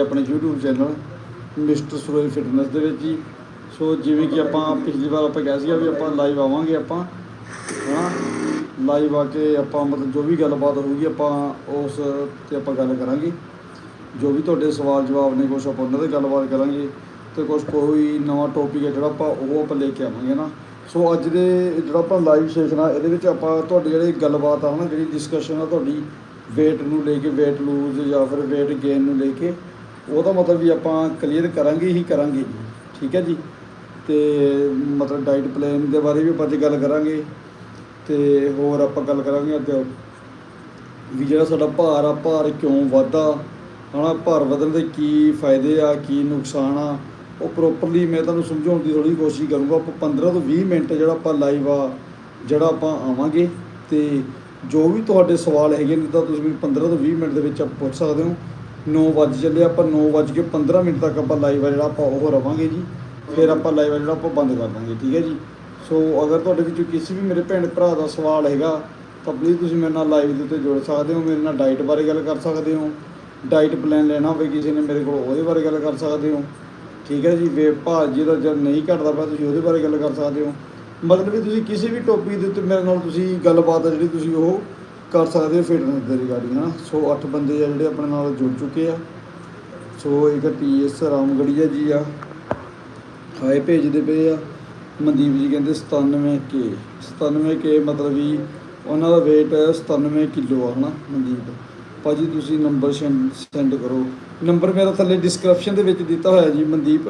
ਆਪਣੇ YouTube channel mister Suroj fitness ਦੇ ਵਿੱਚ ਜੀ ਸੋ ਜਿਵੇਂ ਕਿ ਆਪਾਂ ਪਿਛਲੀ ਵਾਰ ਆਪਾਂ ਕਿਹਾ ਸੀਗਾ ਵੀ ਆਪਾਂ ਲਾਈਵ ਆਵਾਂਗੇ ਆਪਾਂ ਹਾਂ ਲਾਈਵ ਆ ਕੇ ਆਪਾਂ ਮਤਲਬ ਜੋ ਵੀ ਗੱਲਬਾਤ ਹੋਊਗੀ ਆਪਾਂ ਉਸ ਤੇ ਆਪਾਂ ਗੱਲ ਕਰਾਂਗੇ। ਜੋ ਵੀ ਤੁਹਾਡੇ ਸਵਾਲ ਜਵਾਬ ਨੇ, ਕੁਛ ਆਪਾਂ ਉਹਨਾਂ ਤੇ ਗੱਲਬਾਤ ਕਰਾਂਗੇ ਤੇ ਕੁਛ ਕੋਈ ਨਵਾਂ ਟੌਪਿਕ ਹੈ ਜਿਹੜਾ ਆਪਾਂ ਉਹ ਆਪਾਂ ਲੈ ਕੇ ਆਵਾਂਗੇ ਨਾ ਸੋ ਅੱਜ ਦੇ ਜਿਹੜਾ ਆਪਾਂ ਲਾਈਵ ਸੈਸ਼ਨ ਆ, ਇਹਦੇ ਵਿੱਚ ਆਪਾਂ ਤੁਹਾਡੀ ਜਿਹੜੀ ਗੱਲਬਾਤ ਆ ਨਾ ਜਿਹੜੀ ਡਿਸਕਸ਼ਨ ਆ ਤੁਹਾਡੀ weight ਨੂੰ ਲੈ ਕੇ weight ਲੂਜ਼ ਜਾਂ ਫਿਰ weight gain ਨੂੰ ਲੈ ਕੇ ਉਹਦਾ ਮਤਲਬ ਵੀ ਆਪਾਂ ਕਲੀਅਰ ਕਰਾਂਗੇ ਹੀ ਕਰਾਂਗੇ। ਠੀਕ ਹੈ ਜੀ? ਤੇ ਮਤਲਬ ਡਾਈਟ ਪਲਾਨ ਦੇ ਬਾਰੇ ਵੀ ਆਪਾਂ ਅੱਜ ਗੱਲ ਕਰਾਂਗੇ। ਤੇ ਹੋਰ ਆਪਾਂ ਗੱਲ ਕਰਾਂਗੇ ਅੱਜ। ਵੀ ਜਿਹੜਾ ਸਾਡਾ ਭਾਰ ਆ, ਭਾਰ ਕਿਉਂ ਵੱਧਦਾ? ਹਨਾ, ਭਾਰ ਵਧਣ ਦੇ ਕੀ ਫਾਇਦੇ ਆ, ਕੀ ਨੁਕਸਾਨ ਆ? ਉਹ ਪ੍ਰੋਪਰਲੀ ਮੈਂ ਤੁਹਾਨੂੰ ਸਮਝਾਉਣ ਦੀ ਥੋੜੀ ਕੋਸ਼ਿਸ਼ ਕਰੂੰਗਾ। ਆਪਾਂ 15 ਤੋਂ 20 ਮਿੰਟ ਜਿਹੜਾ ਆਪਾਂ ਲਾਈਵ ਆ, ਜਿਹੜਾ ਆਪਾਂ ਆਵਾਂਗੇ। ਤੇ ਜੋ ਵੀ ਤੁਹਾਡੇ ਸਵਾਲ ਹੈਗੇ ਨੇ, ਤਾਂ ਤੁਸੀਂ ਮੈਨੂੰ 15 ਤੋਂ 20 ਮਿੰਟ ਦੇ ਵਿੱਚ ਆਪ ਪੁੱਛ ਸਕਦੇ ਹੋ। 9 ਵਜੇ ਚੱਲੇ, ਆਪਾਂ 9 ਵਜ ਕੇ 15 ਮਿੰਟ ਤੱਕ ਆਪਾਂ ਲਾਈਵ ਆ ਜਿਹੜਾ ਆਪਾਂ ਉਹ ਰਵਾਂਗੇ ਜੀ। ਫਿਰ ਆਪਾਂ ਲਾਈਵ ਆ ਜਿਹੜਾ ਆਪਾਂ ਬੰਦ ਕਰ ਦਾਂਗੇ, ਠੀਕ ਹੈ ਜੀ? ਸੋ ਅਗਰ ਤੁਹਾਡੇ ਵਿੱਚੋਂ ਕਿਸੇ ਵੀ ਮੇਰੇ ਭੈਣ ਭਰਾ ਦਾ ਸਵਾਲ ਹੈਗਾ, ਤਾਂ ਪਲੀਜ਼ ਤੁਸੀਂ ਮੇਰੇ ਨਾਲ ਲਾਈਵ ਦੇ ਉੱਤੇ ਜੁੜ ਸਕਦੇ ਹੋ, ਮੇਰੇ ਨਾਲ ਡਾਈਟ ਬਾਰੇ ਗੱਲ ਕਰ ਸਕਦੇ ਹੋ। ਡਾਈਟ ਪਲਾਨ ਲੈਣਾ ਹੋਵੇ ਕਿਸੇ ਨੇ ਮੇਰੇ ਕੋਲ, ਉਹਦੇ ਬਾਰੇ ਗੱਲ ਕਰ ਸਕਦੇ ਹੋ। ਠੀਕ ਹੈ ਜੀ? ਵੇ ਭਾਰ ਜਿਹਦਾ ਜਦ ਨਹੀਂ ਘਟਦਾ ਪਿਆ, ਤੁਸੀਂ ਉਹਦੇ ਬਾਰੇ ਗੱਲ ਕਰ ਸਕਦੇ ਹੋ। ਮਤਲਬ ਕਿ ਤੁਸੀਂ ਕਿਸੇ ਵੀ ਟੌਪਿਕ ਦੇ ਉੱਤੇ ਮੇਰੇ ਨਾਲ ਤੁਸੀਂ ਗੱਲਬਾਤ ਆ ਜਿਹੜੀ ਤੁਸੀਂ ਉਹ ਕਰ ਸਕਦੇ ਹੋ ਫਿਟਨੈਸ ਦੇ ਰਿਗਾਰਡਿੰਗ ਨਾ ਸੋ 8 ਬੰਦੇ ਆ ਜਿਹੜੇ ਆਪਣੇ ਨਾਲ ਜੁੜ ਚੁੱਕੇ ਆ। ਸੋ ਇੱਕ ਟੀਐਸ ਰਾਮਗੜੀਆ ਜੀ ਆ ਹਾਏ ਭੇਜਦੇ ਪਏ ਆ। ਮਨਦੀਪ ਜੀ ਕਹਿੰਦੇ 97 ਕੇ 97 ਕੇ ਮਤਲਬ ਵੀ ਉਹਨਾਂ ਦਾ weight 97 ਕਿਲੋ ਆ, ਹਨਾ, ਮਨਦੀਪ? ਭਾਜੀ, ਤੁਸੀਂ ਨੰਬਰ ਸੈਂਡ ਕਰੋ। ਨੰਬਰ ਮੇਰਾ ਥੱਲੇ ਡਿਸਕ੍ਰਿਪਸ਼ਨ ਦੇ ਵਿੱਚ ਦਿੱਤਾ ਹੋਇਆ ਜੀ, ਮਨਦੀਪ।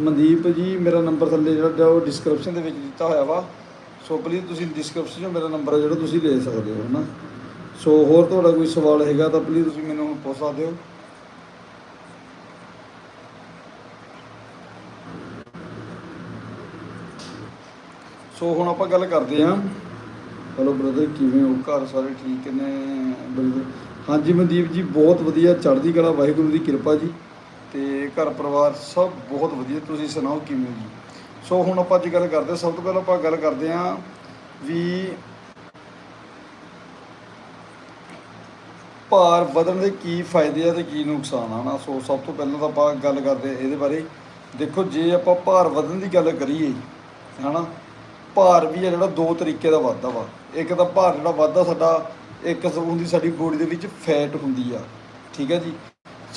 ਮਨਦੀਪ ਜੀ, ਮੇਰਾ ਨੰਬਰ ਥੱਲੇ ਜਿਹੜਾ, ਉਹ ਡਿਸਕ੍ਰਿਪਸ਼ਨ ਦੇ ਵਿੱਚ ਦਿੱਤਾ ਹੋਇਆ ਵਾ। ਸੋ ਪਲੀਜ਼ ਤੁਸੀਂ ਡਿਸਕ੍ਰਿਪਸ਼ਨ 'ਚੋਂ ਮੇਰਾ ਨੰਬਰ ਹੈ ਜਿਹੜਾ ਤੁਸੀਂ ਲੈ ਸਕਦੇ ਹੋ ਨਾ ਸੋ ਹੋਰ ਤੁਹਾਡਾ ਕੋਈ ਸਵਾਲ ਹੈਗਾ ਤਾਂ ਪਲੀਜ਼ ਤੁਸੀਂ ਮੈਨੂੰ ਹੁਣ ਪੁੱਛ ਸਕਦੇ ਹੋ। ਸੋ ਹੁਣ ਆਪਾਂ ਗੱਲ ਕਰਦੇ ਹਾਂ। ਹਲੋ ਬ੍ਰਦਰ ਕਿਵੇਂ ਹੋ? ਘਰ ਸਾਰੇ ਠੀਕ ਨੇ? ਬ੍ਰਦਰ ਹਾਂਜੀ, ਮਨਦੀਪ ਜੀ, ਬਹੁਤ ਵਧੀਆ, ਚੜ੍ਹਦੀ ਕਲਾ, ਵਾਹਿਗੁਰੂ ਦੀ ਕਿਰਪਾ ਜੀ। ਤੇ ਘਰ ਪਰਿਵਾਰ ਸਭ ਬਹੁਤ ਵਧੀਆ, ਤੁਸੀਂ ਸੁਣਾਓ ਕਿਵੇਂ ਹੋ ਜੀ? ਸੋ ਹੁਣ ਆਪਾਂ ਅੱਜ ਗੱਲ ਕਰਦੇ, ਸਭ ਤੋਂ ਪਹਿਲਾਂ ਆਪਾਂ ਗੱਲ ਕਰਦੇ ਹਾਂ ਵੀ ਭਾਰ ਵਧਣ ਦੇ ਕੀ ਫਾਇਦੇ ਆ ਤੇ ਕੀ ਨੁਕਸਾਨ ਆ ਨਾ ਸੋ ਸਭ ਤੋਂ ਪਹਿਲਾਂ ਤਾਂ ਆਪਾਂ ਗੱਲ ਕਰਦੇ ਹਾਂ ਇਹਦੇ ਬਾਰੇ। ਦੇਖੋ, ਜੇ ਆਪਾਂ ਭਾਰ ਵਧਣ ਦੀ ਗੱਲ ਕਰੀਏ, ਹਨਾ? ਭਾਰ ਵੀ ਆ ਜਿਹੜਾ ਦੋ ਤਰੀਕੇ ਦਾ ਵੱਧਦਾ ਵਾ। ਇੱਕ ਤਾਂ ਭਾਰ ਜਿਹੜਾ ਵੱਧਦਾ ਸਾਡਾ, ਇੱਕ ਹੁੰਦੀ ਸਾਡੀ ਬੋਡੀ ਦੇ ਵਿੱਚ ਫੈਟ ਹੁੰਦੀ ਆ। ਠੀਕ ਹੈ ਜੀ?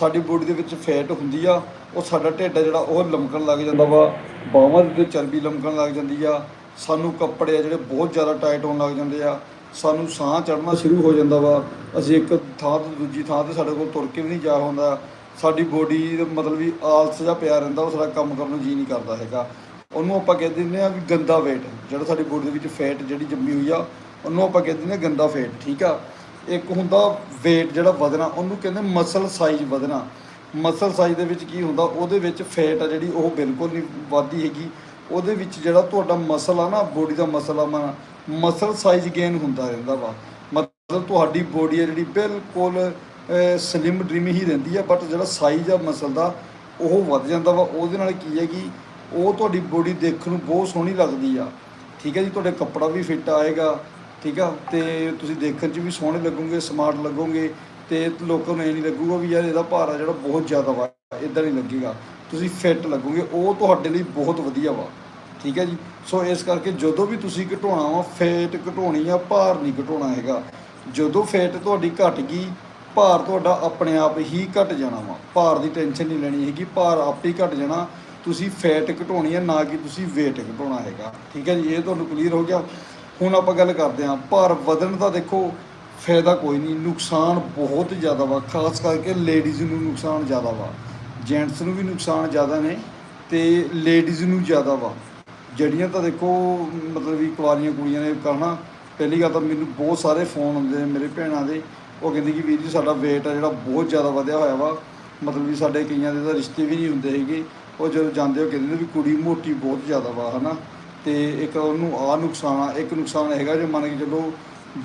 ਸਾਡੀ ਬੋਡੀ ਦੇ ਵਿੱਚ ਫੈਟ ਹੁੰਦੀ ਆ, ਉਹ ਸਾਡਾ ਢਿੱਡ ਆ ਜਿਹੜਾ, ਉਹ ਲਮਕਣ ਲੱਗ ਜਾਂਦਾ ਵਾ। ਬਾਹਾਂ ਦੇ ਉੱਤੇ ਚਰਬੀ ਲਮਕਣ ਲੱਗ ਜਾਂਦੀ ਆ। ਸਾਨੂੰ ਕੱਪੜੇ ਆ ਜਿਹੜੇ ਬਹੁਤ ਜ਼ਿਆਦਾ ਟਾਈਟ ਹੋਣ ਲੱਗ ਜਾਂਦੇ ਆ। ਸਾਨੂੰ ਸਾਹ ਚੜਨਾ ਸ਼ੁਰੂ ਹੋ ਜਾਂਦਾ ਵਾ। ਅਸੀਂ ਇੱਕ ਥਾਂ ਤੋਂ ਦੂਜੀ ਥਾਂ ਤੇ ਸਾਡੇ ਕੋਲ ਤੁਰ ਕੇ ਵੀ ਨਹੀਂ ਜਾ ਹੁੰਦਾ। ਸਾਡੀ ਬੋਡੀ ਮਤਲਬ ਵੀ ਆਲਸ ਜਿਹਾ ਪਿਆ ਰਹਿੰਦਾ, ਉਹ ਸਾਡਾ ਕੰਮ ਕਰਨ ਨੂੰ ਜੀ ਨਹੀਂ ਕਰਦਾ ਹੈਗਾ। ਉਹਨੂੰ ਆਪਾਂ ਕਹਿ ਦਿੰਦੇ ਆ ਵੀ ਗੰਦਾ weight, ਜਿਹੜਾ ਸਾਡੀ ਬੋਡੀ ਦੇ ਵਿੱਚ ਫੈਟ ਜਿਹੜੀ ਜੰਮੀ ਹੋਈ ਆ, ਉਹਨੂੰ ਆਪਾਂ ਕਹਿ ਦਿੰਦੇ ਆ ਗੰਦਾ ਫੈਟ ਠੀਕ ਆ? ਇੱਕ ਹੁੰਦਾ weight ਜਿਹੜਾ ਵਧਣਾ, ਉਹਨੂੰ ਕਹਿੰਦੇ ਮਸਲ ਸਾਈਜ਼ ਵਧਣਾ। ਮਸਲ ਸਾਈਜ਼ ਦੇ ਵਿੱਚ ਕੀ ਹੁੰਦਾ, ਉਹਦੇ ਵਿੱਚ ਫੈਟ ਆ ਜਿਹੜੀ, ਉਹ ਬਿਲਕੁਲ ਨਹੀਂ ਵੱਧਦੀ ਹੈਗੀ। ਉਹਦੇ ਵਿੱਚ ਜਿਹੜਾ ਤੁਹਾਡਾ ਮਸਲ ਆ ਨਾ ਬੋਡੀ ਦਾ ਮਸਲ ਆ ਮਸਲ ਸਾਈਜ਼ ਗੇਨ ਹੁੰਦਾ ਰਹਿੰਦਾ ਵਾ। ਮਤਲਬ ਤੁਹਾਡੀ ਬੋਡੀ ਆ ਜਿਹੜੀ ਬਿਲਕੁਲ ਸਲਿਮ ਡ੍ਰਿਮ ਹੀ ਰਹਿੰਦੀ ਆ ਬਟ ਜਿਹੜਾ ਸਾਈਜ਼ ਆ ਮਸਲ ਦਾ, ਉਹ ਵੱਧ ਜਾਂਦਾ ਵਾ। ਉਹਦੇ ਨਾਲ ਕੀ ਹੈ ਕਿ ਉਹ ਤੁਹਾਡੀ ਬੋਡੀ ਦੇਖਣ ਨੂੰ ਬਹੁਤ ਸੋਹਣੀ ਲੱਗਦੀ ਆ। ਠੀਕ ਹੈ ਜੀ, ਤੁਹਾਡੇ ਕੱਪੜਾ ਵੀ ਫਿੱਟ ਆਏਗਾ। ਠੀਕ ਆ? ਤੇ ਤੁਸੀਂ ਦੇਖਣ 'ਚ ਵੀ ਸੋਹਣੇ ਲੱਗੋਗੇ, ਸਮਾਰਟ ਲੱਗੋਗੇ ਤੇ ਲੋਕਾਂ ਨੂੰ ਇਹ ਨਹੀਂ ਲੱਗੂਗਾ ਵੀ ਯਾਰ ਇਹਦਾ ਭਾਰ ਆ ਜਿਹੜਾ ਬਹੁਤ ਜ਼ਿਆਦਾ ਵਾ ਇਦਾਂ ਨਹੀਂ ਲੱਗੇਗਾ। ਤੁਸੀਂ ਫਿੱਟ ਲੱਗੋਗੇ, ਉਹ ਤੁਹਾਡੇ ਲਈ ਬਹੁਤ ਵਧੀਆ ਵਾ। ਠੀਕ ਹੈ ਜੀ? ਸੋ ਇਸ ਕਰਕੇ ਜਦੋਂ ਵੀ ਤੁਸੀਂ ਘਟਾਉਣਾ ਵਾ ਫੈਟ ਘਟਾਉਣੀ ਆ, ਭਾਰ ਨਹੀਂ ਘਟਾਉਣਾ ਹੈਗਾ। ਜਦੋਂ ਫੈਟ ਤੁਹਾਡੀ ਘਟ ਗਈ, ਭਾਰ ਤੁਹਾਡਾ ਆਪਣੇ ਆਪ ਹੀ ਘਟ ਜਾਣਾ ਵਾ। ਭਾਰ ਦੀ ਟੈਨਸ਼ਨ ਨਹੀਂ ਲੈਣੀ ਹੈਗੀ, ਭਾਰ ਆਪੇ ਹੀ ਘਟ ਜਾਣਾ। ਤੁਸੀਂ ਫੈਟ ਘਟਾਉਣੀ ਹੈ ਨਾ ਕਿ ਤੁਸੀਂ weight ਘਟਾਉਣਾ ਹੈਗਾ। ਠੀਕ ਹੈ ਜੀ? ਇਹ ਤੁਹਾਨੂੰ ਕਲੀਅਰ ਹੋ ਗਿਆ। ਹੁਣ ਆਪਾਂ ਗੱਲ ਕਰਦੇ ਹਾਂ ਭਾਰ ਵਧਣ ਦਾ ਦੇਖੋ ਫਾਇਦਾ ਕੋਈ ਨਹੀਂ, ਨੁਕਸਾਨ ਬਹੁਤ ਜ਼ਿਆਦਾ ਵਾ, ਖਾਸ ਕਰਕੇ ਲੇਡੀਜ਼ ਨੂੰ ਨੁਕਸਾਨ ਜ਼ਿਆਦਾ ਵਾ ਜੈਂਟਸ ਨੂੰ ਵੀ ਨੁਕਸਾਨ ਜ਼ਿਆਦਾ ਨੇ ਤੇ ਲੇਡੀਜ਼ ਨੂੰ ਜ਼ਿਆਦਾ ਵਾ। ਜਿਹੜੀਆਂ ਤਾਂ ਦੇਖੋ, ਮਤਲਬ ਵੀ ਕੁਆਰੀਆਂ ਕੁੜੀਆਂ ਨੇ ਕਰਨਾ, ਪਹਿਲੀ ਗੱਲ ਤਾਂ ਮੈਨੂੰ ਬਹੁਤ ਸਾਰੇ ਫੋਨ ਆਉਂਦੇ ਨੇ ਮੇਰੇ ਭੈਣਾਂ ਦੇ, ਉਹ ਕਹਿੰਦੇ ਕਿ ਵੀਰ ਜੀ ਸਾਡਾ weight ਆ ਜਿਹੜਾ ਬਹੁਤ ਜ਼ਿਆਦਾ ਵਧਿਆ ਹੋਇਆ ਵਾ, ਮਤਲਬ ਵੀ ਸਾਡੇ ਕਈਆਂ ਦੇ ਤਾਂ ਰਿਸ਼ਤੇ ਵੀ ਨਹੀਂ ਹੁੰਦੇ ਹੈਗੇ, ਉਹ ਜਦੋਂ ਜਾਂਦੇ ਉਹ ਕਹਿੰਦੇ ਨੇ ਵੀ ਕੁੜੀ ਮੋਟੀ ਬਹੁਤ ਜ਼ਿਆਦਾ ਵਾ, ਹਨਾ। ਤੇ ਇੱਕ ਉਹਨੂੰ ਆ ਨੁਕਸਾਨ ਆ, ਇੱਕ ਨੁਕਸਾਨ ਹੈਗਾ ਜੇ ਮੰਨ ਕੇ ਚੱਲੋ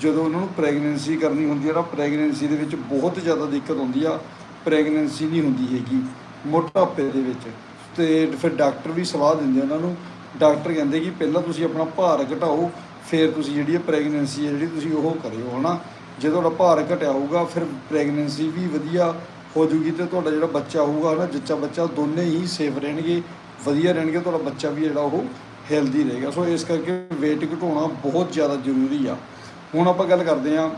ਜਦੋਂ ਉਹਨਾਂ ਨੂੰ ਪ੍ਰੈਗਨੈਂਸੀ ਕਰਨੀ ਹੁੰਦੀ ਹੈ ਨਾ ਪ੍ਰੈਗਨੈਂਸੀ ਦੇ ਵਿੱਚ ਬਹੁਤ ਜ਼ਿਆਦਾ ਦਿੱਕਤ ਹੁੰਦੀ ਆ ਪ੍ਰੈਗਨੈਂਸੀ ਨਹੀਂ ਹੁੰਦੀ ਹੈਗੀ ਮੋਟਾਪੇ ਦੇ ਵਿੱਚ। ਤੇ ਫਿਰ ਡਾਕਟਰ ਵੀ ਸਲਾਹ ਦਿੰਦੇ ਉਹਨਾਂ ਨੂੰ, ਡਾਕਟਰ ਕਹਿੰਦੇ ਕਿ ਪਹਿਲਾਂ ਤੁਸੀਂ ਆਪਣਾ ਭਾਰ ਘਟਾਓ, ਫਿਰ ਤੁਸੀਂ ਜਿਹੜੀ ਪ੍ਰੈਗਨੈਂਸੀ ਹੈ ਜਿਹੜੀ ਤੁਸੀਂ ਉਹ ਕਰਿਓ, ਹਨਾ? ਜਦੋਂ ਤੁਹਾਡਾ ਭਾਰ ਘਟਿਆ ਹੋਊਗਾ, ਫਿਰ ਪ੍ਰੈਗਨੈਂਸੀ ਵੀ ਵਧੀਆ ਹੋ ਜੂਗੀ ਤੇ ਤੁਹਾਡਾ ਜਿਹੜਾ ਬੱਚਾ ਹੋਊਗਾ ਨਾ ਜੱਚਾ ਬੱਚਾ ਦੋਨੇ ਹੀ ਸੇਫ ਰਹਿਣਗੇ, ਵਧੀਆ ਰਹਿਣਗੇ, ਤੁਹਾਡਾ ਬੱਚਾ ਵੀ ਜਿਹੜਾ ਉਹ ਹੈਲਦੀ ਰਹੇਗਾ। ਸੋ ਇਸ ਕਰਕੇ weight ਘਟਾਉਣਾ ਬਹੁਤ ਜ਼ਿਆਦਾ ਜ਼ਰੂਰੀ ਆ। ਹੁਣ ਆਪਾਂ ਗੱਲ ਕਰਦੇ ਹਾਂ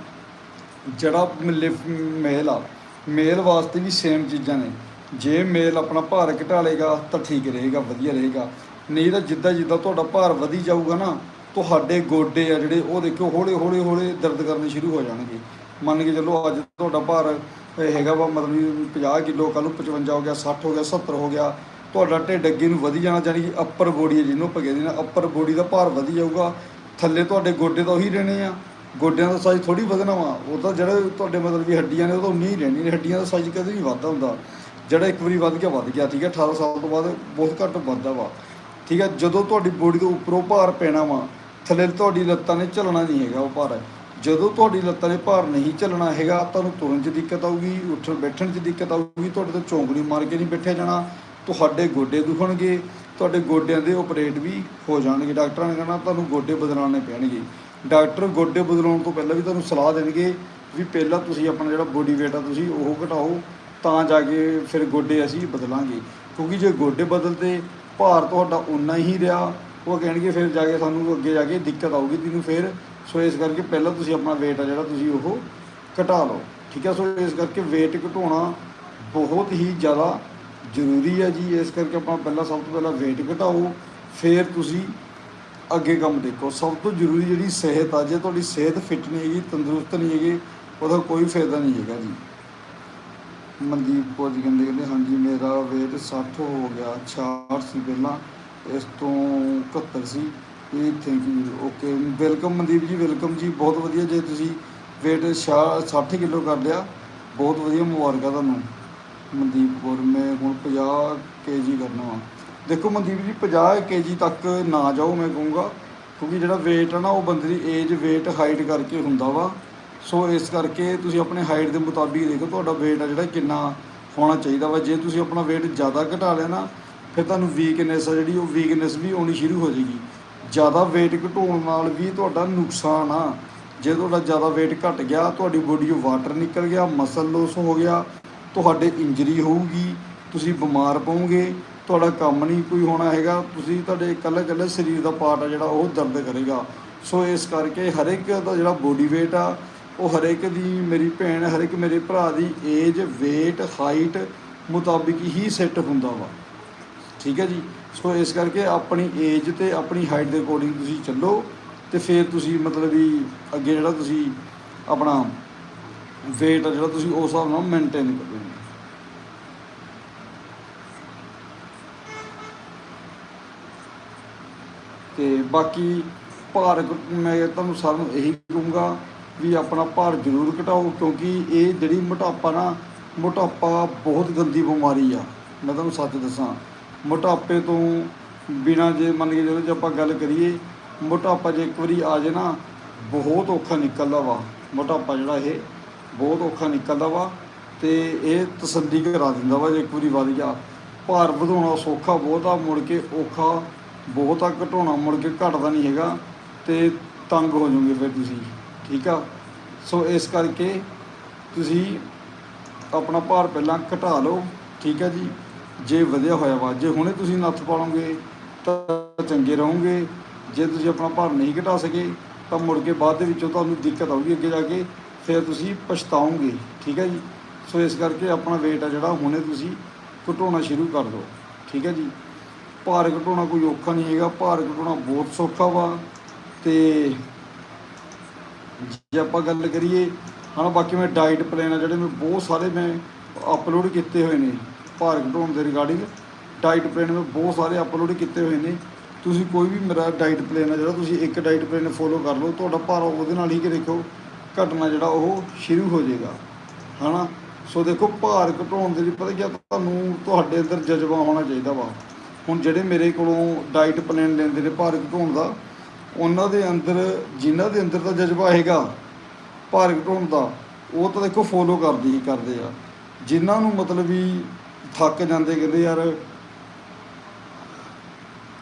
ਜਿਹੜਾ ਮੇਲ ਆ। ਮੇਲ ਵਾਸਤੇ ਵੀ ਸੇਮ ਚੀਜ਼ਾਂ ਨੇ। ਜੇ ਮੇਲ ਆਪਣਾ ਭਾਰ ਘਟਾ ਲੇਗਾ ਤਾਂ ਠੀਕ ਰਹੇਗਾ, ਵਧੀਆ ਰਹੇਗਾ। ਨਹੀਂ ਤਾਂ ਜਿੱਦਾਂ ਜਿੱਦਾਂ ਤੁਹਾਡਾ ਭਾਰ ਵਧੀ ਜਾਊਗਾ ਨਾ, ਤੁਹਾਡੇ ਗੋਡੇ ਆ ਜਿਹੜੇ, ਉਹ ਦੇਖੋ ਹੌਲੇ ਹੌਲੇ ਹੌਲੇ ਦਰਦ ਕਰਨੇ ਸ਼ੁਰੂ ਹੋ ਜਾਣਗੇ। ਮੰਨ ਕੇ ਚੱਲੋ ਅੱਜ ਤੁਹਾਡਾ ਭਾਰ ਹੈਗਾ ਵਾ ਮਤਲਬ ਵੀ 50 ਕਿਲੋ, ਕੱਲ੍ਹ ਨੂੰ 55 ਹੋ ਗਿਆ 60 ਹੋ ਗਿਆ 70 ਹੋ ਗਿਆ। ਤੁਹਾਡਾ ਢਿੱਡ ਅੱਗੇ ਨੂੰ ਵਧੀ ਜਾਣਾ, ਜਾਣੀ ਕਿ ਅੱਪਰ ਬੋਡੀ ਹੈ ਜਿਹਨੂੰ ਆਪਾਂ ਕਹਿੰਦੇ ਨੇ ਅੱਪਰ ਬੋਡੀ ਦਾ ਭਾਰ ਵਧੀ ਜਾਊਗਾ। ਥੱਲੇ ਤੁਹਾਡੇ ਗੋਡੇ ਤਾਂ ਉਹੀ ਰਹਿਣੇ ਆ। ਗੋਡਿਆਂ ਦਾ ਸਾਈਜ਼ ਥੋੜੀ ਵਧਣਾ ਵਾ। ਉਹ ਤਾਂ ਜਿਹੜੇ ਤੁਹਾਡੇ ਮਤਲਬ ਵੀ ਹੱਡੀਆਂ ਨੇ, ਉਹ ਤਾਂ ਉਨੀ ਹੀ ਰਹਿਣੀ ਨੇ। ਹੱਡੀਆਂ ਦਾ ਸਾਈਜ਼ ਕਦੇ ਨਹੀਂ ਵੱਧਦਾ ਹੁੰਦਾ। ਜਿਹੜਾ ਇੱਕ ਵਾਰੀ ਵੱਧ ਗਿਆ ਵੱਧ ਗਿਆ, ਠੀਕ ਹੈ। 18 ਸਾਲ ਤੋਂ ਬਾਅਦ ਬਹੁਤ ਘੱਟ ਵੱਧਦਾ ਵਾ। ਠੀਕ ਹੈ, ਜਦੋਂ ਤੁਹਾਡੀ ਬੋਡੀ ਤੋਂ ਉੱਪਰੋਂ ਭਾਰ ਪੈਣਾ ਵਾ, ਥੱਲੇ ਤੁਹਾਡੀ ਲੱਤਾਂ ਨੇ ਝੱਲਣਾ ਨਹੀਂ ਹੈਗਾ ਉਹ ਭਾਰ। ਜਦੋਂ ਤੁਹਾਡੀ ਲੱਤਾਂ ਨੇ ਭਾਰ ਨਹੀਂ ਝੱਲਣਾ ਹੈਗਾ, ਤੁਹਾਨੂੰ ਤੁਰਨ 'ਚ ਦਿੱਕਤ ਆਊਗੀ ਉੱਠਣ ਬੈਠਣ 'ਚ ਦਿੱਕਤ ਆਊਗੀ, ਤੁਹਾਡੇ ਤੋਂ ਚੌਂਕੜੀ ਮਾਰ ਕੇ ਨਹੀਂ ਬੈਠਿਆ ਜਾਣਾ। ਤੁਹਾਡੇ ਗੋਡੇ ਦੁਖਣਗੇ, ਤੁਹਾਡੇ ਗੋਡਿਆਂ ਦੇ ਆਪਰੇਟ ਵੀ ਹੋ ਜਾਣਗੇ। ਡਾਕਟਰਾਂ ਨੇ ਕਹਿਣਾ ਤੁਹਾਨੂੰ ਗੋਡੇ ਬਦਲਾਉਣੇ ਪੈਣਗੇ। ਡਾਕਟਰ ਗੋਡੇ ਬਦਲਾਉਣ ਤੋਂ ਪਹਿਲਾਂ ਵੀ ਤੁਹਾਨੂੰ ਸਲਾਹ ਦੇਣਗੇ ਵੀ ਪਹਿਲਾਂ ਤੁਸੀਂ ਆਪਣਾ ਜਿਹੜਾ ਬੋਡੀ weight ਆ ਤੁਸੀਂ ਉਹ ਘਟਾਓ, ਤਾਂ ਜਾ ਕੇ ਫਿਰ ਗੋਡੇ ਅਸੀਂ ਬਦਲਾਂਗੇ। ਕਿਉਂਕਿ ਜੇ ਗੋਡੇ ਬਦਲਦੇ, ਭਾਰ ਤੁਹਾਡਾ ਉਨਾ ਹੀ ਰਿਹਾ, ਉਹ ਕਹਿਣਗੇ ਫਿਰ ਜਾ ਕੇ ਸਾਨੂੰ ਅੱਗੇ ਜਾ ਕੇ ਦਿੱਕਤ ਆਊਗੀ ਤੈਨੂੰ ਫਿਰ। ਸੋ ਇਸ ਕਰਕੇ ਪਹਿਲਾਂ ਤੁਸੀਂ ਆਪਣਾ weight ਆ ਜਿਹੜਾ ਤੁਸੀਂ ਉਹ ਘਟਾ ਲਓ। ਠੀਕ ਹੈ ਸੋ ਇਸ ਕਰਕੇ weight ਘਟਾਉਣਾ ਬਹੁਤ ਹੀ ਜ਼ਿਆਦਾ ਜ਼ਰੂਰੀ ਹੈ ਜੀ, ਇਸ ਕਰਕੇ ਆਪਾਂ ਪਹਿਲਾਂ ਸਭ ਤੋਂ ਪਹਿਲਾਂ weight ਘਟਾਓ, ਫਿਰ ਤੁਸੀਂ ਅੱਗੇ ਕੰਮ ਦੇਖੋ। ਸਭ ਤੋਂ ਜ਼ਰੂਰੀ ਜਿਹੜੀ ਸਿਹਤ ਆ, ਜੇ ਤੁਹਾਡੀ ਸਿਹਤ ਫਿੱਟ ਨਹੀਂ ਹੈਗੀ, ਤੰਦਰੁਸਤ ਨਹੀਂ ਹੈਗੀ, ਉਹਦਾ ਕੋਈ ਫਾਇਦਾ ਨਹੀਂ ਹੈਗਾ ਜੀ। ਮਨਦੀਪ ਕੌਰ ਜੀ ਕਹਿੰਦੇ ਕਹਿੰਦੇ, ਹਾਂਜੀ, ਮੇਰਾ weight 60 ਹੋ ਗਿਆ 66 ਸੀ ਪਹਿਲਾਂ, ਇਸ ਤੋਂ 71 ਸੀ। ਇਹ thank you okay welcome Mandeep ji welcome ਜੀ, ਬਹੁਤ ਵਧੀਆ। ਜੇ ਤੁਸੀਂ weight 60 ਕਿਲੋ ਕਰ ਲਿਆ, ਬਹੁਤ ਵਧੀਆ ਮੁਬਾਰਕਾਂ ਤੁਹਾਨੂੰ। ਮਨਦੀਪ ਕੌਰ, ਮੈਂ ਹੁਣ 50 ਕੇਜੀ ਕਰਨਾ ਵਾ। ਦੇਖੋ ਮਨਦੀਪ ਜੀ 50 ਕੇਜੀ ਤੱਕ ਨਾ ਜਾਓ ਮੈਂ ਕਹੂੰਗਾ, ਕਿਉਂਕਿ ਜਿਹੜਾ weight ਹੈ ਨਾ, ਉਹ ਬੰਦੇ ਦੀ ਏਜ weight ਹਾਈਟ ਕਰਕੇ ਹੁੰਦਾ ਵਾ। ਸੋ ਇਸ ਕਰਕੇ ਤੁਸੀਂ ਆਪਣੇ ਹਾਈਟ ਦੇ ਮੁਤਾਬਿਕ ਦੇਖੋ, ਤੁਹਾਡਾ weight ਆ ਜਿਹੜਾ ਕਿੰਨਾ ਹੋਣਾ ਚਾਹੀਦਾ ਵਾ। ਜੇ ਤੁਸੀਂ ਆਪਣਾ weight ਜ਼ਿਆਦਾ ਘਟਾ ਲਿਆ ਨਾ, ਫਿਰ ਤੁਹਾਨੂੰ ਵੀਕਨੈਸ ਆ ਜਿਹੜੀ, ਉਹ ਵੀਕਨੈਸ ਵੀ ਆਉਣੀ ਸ਼ੁਰੂ ਹੋ ਜਾਏਗੀ। ਜ਼ਿਆਦਾ weight ਘਟਾਉਣ ਨਾਲ ਵੀ ਤੁਹਾਡਾ ਨੁਕਸਾਨ ਆ। ਜੇ ਤੁਹਾਡਾ ਜ਼ਿਆਦਾ weight ਘਟ ਗਿਆ, ਤੁਹਾਡੀ ਬੋਡੀ 'ਚੋਂ ਵਾਟਰ ਨਿਕਲ ਗਿਆ ਮਸਲ ਲੋਸ ਹੋ ਗਿਆ ਤੁਹਾਡੇ ਇੰਜਰੀ ਹੋਊਗੀ, ਤੁਸੀਂ ਬਿਮਾਰ ਪਵੋਗੇ ਤੁਹਾਡਾ ਕੰਮ ਨਹੀਂ ਕੋਈ ਹੋਣਾ ਹੈਗਾ, ਤੁਸੀਂ ਤੁਹਾਡੇ ਇਕੱਲੇ ਇਕੱਲੇ ਸਰੀਰ ਦਾ ਪਾਰਟ ਆ ਜਿਹੜਾ ਉਹ ਦਰਦ ਕਰੇਗਾ। ਸੋ ਇਸ ਕਰਕੇ ਹਰ ਇੱਕ ਦਾ ਜਿਹੜਾ ਬੋਡੀ weight ਆ, ਉਹ ਹਰ ਇੱਕ ਦੀ ਮੇਰੀ ਭੈਣ ਹਰ ਇੱਕ ਮੇਰੇ ਭਰਾ ਦੀ ਏਜ weight ਹਾਈਟ ਮੁਤਾਬਿਕ ਹੀ ਸੈੱਟ ਹੁੰਦਾ ਵਾ। ਠੀਕ ਹੈ ਜੀ? ਸੋ ਇਸ ਕਰਕੇ ਆਪਣੀ ਏਜ ਤੇ ਆਪਣੀ ਹਾਈਟ ਦੇ ਅਕੋਰਡਿੰਗ ਤੁਸੀਂ ਚੱਲੋ ਤੇ ਫਿਰ ਤੁਸੀਂ ਮਤਲਬ ਵੀ ਅੱਗੇ ਜਿਹੜਾ ਤੁਸੀਂ ਆਪਣਾ weight ਆ ਜਿਹੜਾ ਤੁਸੀਂ ਉਸ ਹਿਸਾਬ ਨਾਲ ਮੇਨਟੇਨ ਕਰੋ ਤੇ ਬਾਕੀ ਭਾਰ ਮੈਂ ਤੁਹਾਨੂੰ ਸਾਰਿਆਂ ਨੂੰ ਇਹੀ ਕਹੂੰਗਾ ਵੀ ਆਪਣਾ ਭਾਰ ਜ਼ਰੂਰ ਘਟਾਓ, ਕਿਉਂਕਿ ਇਹ ਜਿਹੜੀ ਮੋਟਾਪਾ ਨਾ, ਮੋਟਾਪਾ ਬਹੁਤ ਗੰਦੀ ਬਿਮਾਰੀ ਆ। ਮੈਂ ਤੁਹਾਨੂੰ ਸੱਚ ਦੱਸਾਂ, ਮੋਟਾਪੇ ਤੋਂ ਬਿਨਾ ਜੇ ਮੰਨ ਕੇ ਜਦੋਂ ਜੇ ਆਪਾਂ ਗੱਲ ਕਰੀਏ, ਮੋਟਾਪਾ ਜੇ ਇੱਕ ਵਾਰੀ ਆ ਜੇ ਨਾ, ਬਹੁਤ ਔਖਾ ਨਿਕਲਦਾ ਵਾ। ਮੋਟਾਪਾ ਜਿਹੜਾ ਇਹ ਬਹੁਤ ਔਖਾ ਨਿਕਲਦਾ ਵਾ ਤੇ ਇਹ ਤਸੱਲੀ ਕਰਾ ਦਿੰਦਾ ਵਾ ਜੇ ਇੱਕ ਵਾਰੀ ਵੱਧ ਗਿਆ। ਭਾਰ ਵਧਾਉਣਾ ਸੌਖਾ ਬਹੁਤ ਆ, ਮੁੜ ਕੇ ਔਖਾ ਬਹੁਤ ਆ, ਘਟਾਉਣਾ ਮੁੜ ਕੇ ਘਟਦਾ ਨਹੀਂ ਹੈਗਾ ਤੇ ਤੰਗ ਹੋ ਜਾਓਗੇ ਫਿਰ ਤੁਸੀਂ, ਠੀਕ ਆ? ਸੋ ਇਸ ਕਰਕੇ ਤੁਸੀਂ ਆਪਣਾ ਭਾਰ ਪਹਿਲਾਂ ਘਟਾ ਲਓ, ਠੀਕ ਹੈ ਜੀ? ਜੇ ਵਧਿਆ ਹੋਇਆ ਵਾ, ਜੇ ਹੁਣੇ ਤੁਸੀਂ ਨੱਥ ਪਾਲੋਗੇ ਤਾਂ ਚੰਗੇ ਰਹੋਗੇ, ਜੇ ਤੁਸੀਂ ਆਪਣਾ ਭਾਰ ਨਹੀਂ ਘਟਾ ਸਕੇ ਤਾਂ ਮੁੜ ਕੇ ਬਾਅਦ ਦੇ ਵਿੱਚੋਂ ਤੁਹਾਨੂੰ ਦਿੱਕਤ ਆਊਗੀ ਅੱਗੇ ਜਾ ਕੇ। ਫਿਰ ਤੁਸੀਂ ਪਛਤਾਓਗੇ, ਠੀਕ ਹੈ ਜੀ? ਸੋ ਇਸ ਕਰਕੇ ਆਪਣਾ weight ਆ ਜਿਹੜਾ, ਹੁਣੇ ਤੁਸੀਂ ਘਟਾਉਣਾ ਸ਼ੁਰੂ ਕਰ ਦਿਓ, ਠੀਕ ਹੈ ਜੀ? ਭਾਰ ਘਟਾਉਣਾ ਕੋਈ ਔਖਾ ਨਹੀਂ ਹੈਗਾ, ਭਾਰ ਘਟਾਉਣਾ ਬਹੁਤ ਸੌਖਾ ਵਾ। ਤੇ ਜੇ ਆਪਾਂ ਗੱਲ ਕਰੀਏ ਹਾਂ ਬਾਕੀ ਮੈਂ ਡਾਈਟ ਪਲਾਨ ਆ ਜਿਹੜੇ ਮੈਂ ਬਹੁਤ ਸਾਰੇ ਮੈਂ ਅਪਲੋਡ ਕੀਤੇ ਹੋਏ ਨੇ ਭਾਰ ਘਟਾਉਣ ਦੇ ਰਿਗਾਰਡਿੰਗ ਡਾਈਟ ਪਲਾਨ ਮੈਂ ਬਹੁਤ ਸਾਰੇ ਅਪਲੋਡ ਕੀਤੇ ਹੋਏ ਨੇ। ਤੁਸੀਂ ਕੋਈ ਵੀ ਮੇਰਾ ਡਾਈਟ ਪਲਾਨ ਆ ਜਿਹੜਾ, ਤੁਸੀਂ ਇੱਕ ਡਾਈਟ ਪਲਾਨ ਫੋਲੋ ਕਰ ਲਓ, ਤੁਹਾਡਾ ਭਾਰ ਉਹਦੇ ਨਾਲ ਹੀ ਕਿ ਦੇਖੋ। ਘਟਣਾ ਜਿਹੜਾ ਉਹ ਸ਼ੁਰੂ ਹੋ ਜਾਏਗਾ, ਹਨਾ? ਸੋ ਦੇਖੋ, ਭਾਰ ਘਟਾਉਣ ਦੇ ਲਈ ਪਤਾ ਕੀ ਤੁਹਾਨੂੰ ਤੁਹਾਡੇ ਅੰਦਰ ਜਜ਼ਬਾ ਹੋਣਾ ਚਾਹੀਦਾ ਵਾ। ਹੁਣ ਜਿਹੜੇ ਮੇਰੇ ਕੋਲੋਂ ਡਾਈਟ ਪਲਾਨ ਲੈਂਦੇ ਨੇ ਭਾਰ ਘਟਾਉਣ ਦਾ, ਉਹਨਾਂ ਦੇ ਅੰਦਰ, ਜਿਨ੍ਹਾਂ ਦੇ ਅੰਦਰ ਤਾਂ ਜਜ਼ਬਾ ਹੈਗਾ ਭਾਰ ਘਟਾਉਣ ਦਾ, ਉਹ ਤਾਂ ਦੇਖੋ ਫੋਲੋ ਕਰਦੇ ਹੀ ਕਰਦੇ ਆ। ਜਿਨ੍ਹਾਂ ਨੂੰ ਮਤਲਬ ਵੀ ਥੱਕ ਜਾਂਦੇ ਕਹਿੰਦੇ ਯਾਰ,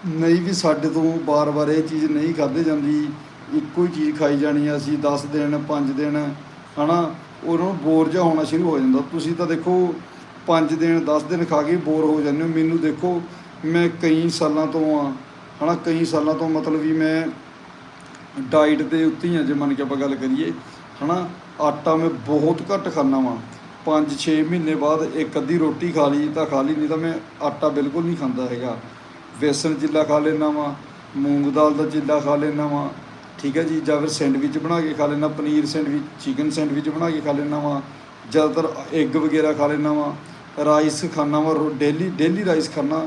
ਨਹੀਂ ਵੀ ਸਾਡੇ ਤੋਂ ਬਾਰ-ਬਾਰ ਇਹ ਚੀਜ਼ ਨਹੀਂ ਖਾਧੀ ਜਾਂਦੀ ਇੱਕੋ ਹੀ ਚੀਜ਼ ਖਾਈ ਜਾਣੀ ਆ ਅਸੀਂ 10 ਦਿਨ 5 ਦਿਨ, ਹਨਾ? ਉਹਨਾਂ ਨੂੰ ਬੋਰ ਜਿਹਾ ਹੋਣਾ ਸ਼ੁਰੂ ਹੋ ਜਾਂਦਾ। ਤੁਸੀਂ ਤਾਂ ਦੇਖੋ 5 ਦਿਨ 10 ਦਿਨ ਖਾ ਕੇ ਬੋਰ ਹੋ ਜਾਂਦੇ ਹੋ। ਮੈਨੂੰ ਦੇਖੋ, ਮੈਂ ਕਈ ਸਾਲਾਂ ਤੋਂ ਆ, ਹਨਾ? ਕਈ ਸਾਲਾਂ ਤੋਂ ਮਤਲਬ ਵੀ ਮੈਂ ਡਾਈਟ ਦੇ ਉੱਤੇ ਹੀ ਆ, ਜੇ ਮੰਨ ਕੇ ਆਪਾਂ ਗੱਲ ਕਰੀਏ, ਹਨਾ? ਆਟਾ ਮੈਂ ਬਹੁਤ ਘੱਟ ਖਾਂਦਾ ਵਾਂ। 5-6 ਮਹੀਨੇ ਬਾਅਦ ਇੱਕ ਅੱਧੀ ਰੋਟੀ ਖਾ ਲਈ ਤਾਂ ਖਾ ਲਈ, ਨਹੀਂ ਤਾਂ ਮੈਂ ਆਟਾ ਬਿਲਕੁਲ ਨਹੀਂ ਖਾਂਦਾ ਹੈਗਾ। ਵੇਸਣ ਚਿੱਲਾ ਖਾ ਲੈਂਦਾ ਵਾਂ, ਮੂੰਗ ਦਾਲ ਦਾ ਚਿੱਲਾ ਖਾ ਲੈਂਦਾ ਵਾਂ। ਠੀਕ ਹੈ ਜੀ, ਜਾਂ ਫਿਰ ਸੈਂਡਵਿਚ ਬਣਾ ਕੇ ਖਾ ਲੈਂਦਾ, ਪਨੀਰ ਸੈਂਡਵਿਚ ਚਿਕਨ ਸੈਂਡਵਿਚ ਬਣਾ ਕੇ ਖਾ ਲੈਂਦਾ ਵਾਂ, ਜ਼ਿਆਦਾਤਰ ਐਗ ਵਗੈਰਾ ਖਾ ਲੈਂਦਾ ਵਾਂ ਰਾਈਸ ਖਾਣਾ ਵਾਂ ਡੇਲੀ ਡੇਲੀ ਰਾਈਸ ਖਾਣਾ